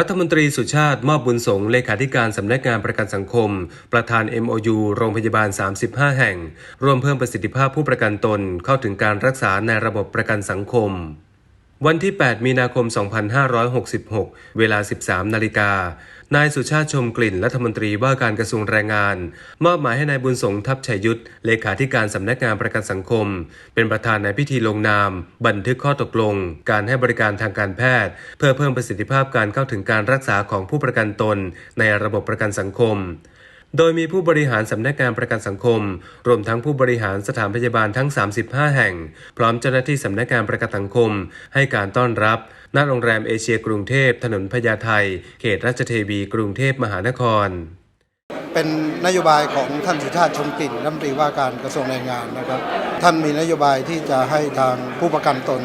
รัฐมนตรีสุชาติมอบบุญสงเลขาธิการสำนักงานประกันสังคม ประธาน MOU โรงพยาบาล 35 แห่ง ร่วมเพิ่มประสิทธิภาพผู้ประกันตนเข้าถึงการรักษาในระบบประกันสังคม วันที่ 8 มีนาคม 2566 เวลา 13 นาฬิกา นายสุชาติชมกลิ่น รัฐมนตรีว่าการกระทรวงแรงงาน มอบหมายให้นายบุญสงทัพชัยยุทธ เลขาธิการสำนักงานประกันสังคม เป็นประธานในพิธีลงนาม บันทึกข้อตกลง การให้บริการทางการแพทย์ เพื่อเพิ่มประสิทธิภาพการเข้าถึงการรักษาของผู้ประกันตน ในระบบประกันสังคม โดยมีผู้บริหารสำนักงานประกันสังคม รวมทั้งผู้บริหารสถานพยาบาลทั้ง 35 แห่ง พร้อมเจ้าหน้าที่สำนักงานประกันสังคม ให้การต้อนรับณโรงแรมเอเชียกรุงเทพ ถนนพญาไทเขตราชเทวีกรุงเทพมหานคร เป็นนโยบายของท่านสุชาติชมกลิ่นรัฐมนตรีว่าการกระทรวงแรงงานนะครับ ท่านมีนโยบายที่จะให้ทางผู้ประกันตน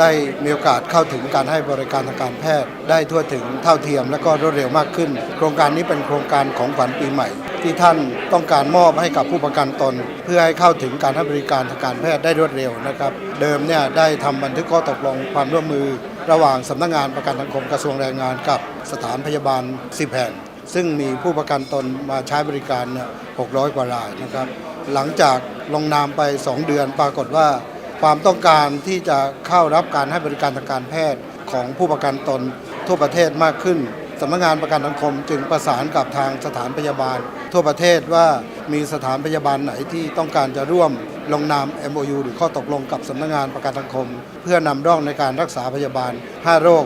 ได้มีโอกาสเข้าถึงการให้บริการทางการแพทย์ ได้ทั่วถึงเท่าเทียมและก็รวดเร็วมากขึ้น โครงการนี้เป็นโครงการของขวัญปีใหม่ ที่ท่านต้องการมอบให้กับผู้ประกันตน เพื่อให้เข้าถึงการให้บริการทางการแพทย์ได้รวดเร็วนะครับ เดิมเนี่ยได้ทำบันทึกข้อตกลงความร่วมมือ ระหว่างสำนักงานประกันสังคมกระทรวงแรงงานกับสถานพยาบาล 10 แห่ง ซึ่งมีผู้ประกันตนมาใช้บริการเนี่ย600 กว่ารายนะครับ หลังจากลงนามไป 2 เดือนปรากฏว่า ความต้องการที่จะเข้ารับการให้บริการทางการแพทย์ของผู้ประกันตนทั่วประเทศมากขึ้นสำนักงานประกันสังคมจึงประสานกับทางสถานพยาบาล ทั่วประเทศว่ามีสถานพยาบาลไหนที่ต้องการจะร่วมลงนาม MOU หรือข้อตกลงกับสำนักงานประกันสังคม เพื่อนำร่องในการรักษาพยาบาล 5 โรค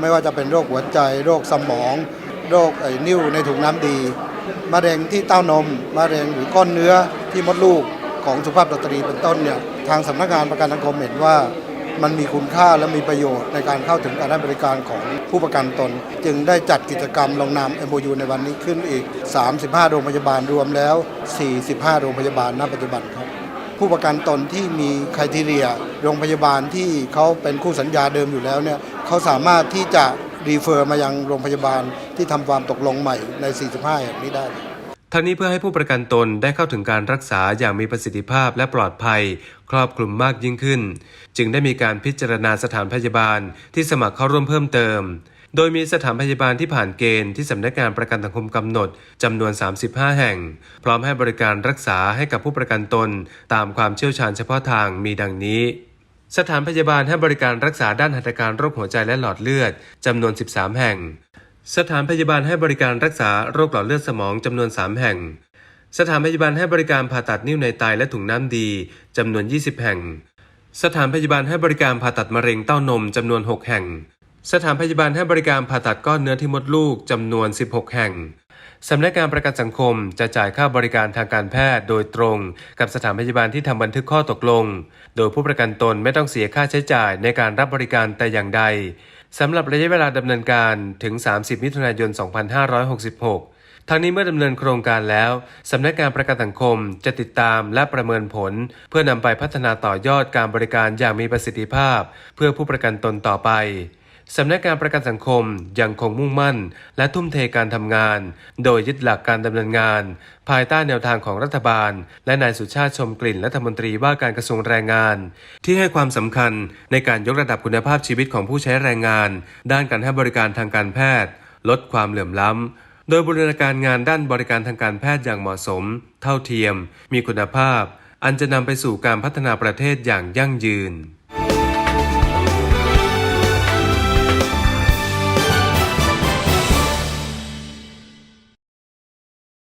ไม่ว่าจะเป็นโรคหัวใจ โรคสมอง โรคไอ้นิ่วในถุงน้ำดี มะเร็งที่เต้านม มะเร็งหรือก้อนเนื้อที่มดลูกของสุภาพสตรีเป็นต้นเนี่ยทางสำนักงานประกันสังคมเห็นว่า มันมีคุณค่าและมีประโยชน์ในการเข้าถึงการให้บริการของผู้ประกันตน จึงได้จัดกิจกรรมลงนาม MOU ในวันนี้ขึ้นอีก 35 โรงพยาบาลรวมแล้ว 45 โรงพยาบาลณปัจจุบันครับผู้ประกันตนที่มีคุณทีเรีย โรงพยาบาลที่เขาเป็นคู่สัญญาเดิมอยู่แล้วเนี่ยเขาสามารถที่จะรีเฟอร์มายังโรงพยาบาลที่ทำความตกลงใหม่ใน 45 แห่งนี้ได้ ทั้งนี้เพื่อให้ผู้ประกันตนได้เข้าถึงการรักษาอย่างมีประสิทธิภาพและปลอดภัย ครอบคลุมมากยิ่งขึ้น จึงได้มีการพิจารณาสถานพยาบาลที่สมัครเข้าร่วมเพิ่มเติม โดยมีสถานพยาบาลที่ผ่านเกณฑ์ที่สำนักงานประกันสังคมกำหนดจำนวน 35 แห่ง พร้อมให้บริการรักษาให้กับผู้ประกันตน ตามความเชี่ยวชาญเฉพาะทางมีดังนี้สถานพยาบาลให้บริการรักษาด้านหัตถการโรคหัวใจและหลอดเลือดจำนวน 13 แห่ง สถานพยาบาลให้บริการรักษาโรคหลอดเลือดสมองจำนวน 3 แห่ง สถานพยาบาลให้บริการผ่าตัดนิ้วในไตและถุงน้ำดีจำนวน 20 แห่ง สถานพยาบาลให้บริการผ่าตัดมะเร็งเต้านมจำนวน 6 แห่ง สถานพยาบาลให้บริการผ่าตัดก้อนเนื้อที่มดลูกจำนวน 16 แห่งสำนักงานประกันสังคมจะจ่ายค่าบริการทางการแพทย์โดยตรง กับสถานพยาบาลที่ทำบันทึกข้อตกลง โดยผู้ประกันตนไม่ต้องเสียค่าใช้จ่ายในการรับบริการแต่อย่างใด สำหรับระยะเวลาดำเนินการถึง 30 มิถุนายน 2566ทางนี้เมื่อดำเนินโครงการแล้วสำนักงานประกันสังคมจะติดตามและประเมินผล เพื่อนำไปพัฒนาต่อยอดการบริการอย่างมีประสิทธิภาพ เพื่อผู้ประกันตนต่อไป สำนักงานประกันสังคมยังคงมุ่งมั่น และทุ่มเทการทำงาน โดยยึดหลักการดำเนินงาน ภายใต้แนวทางของรัฐบาล และนายสุชาติชมกลิ่นรัฐมนตรีว่าการกระทรวงแรงงาน ที่ให้ความสำคัญในการยกระดับคุณภาพชีวิตของผู้ใช้แรงงาน ด้านการให้บริการทางการแพทย์ ลดความเหลื่อมล้ำโดยบูรณาการงานด้านบริการทางการแพทย์อย่างเหมาะสม เท่าเทียม มีคุณภาพ อันจะนำไปสู่การพัฒนาประเทศอย่างยั่งยืน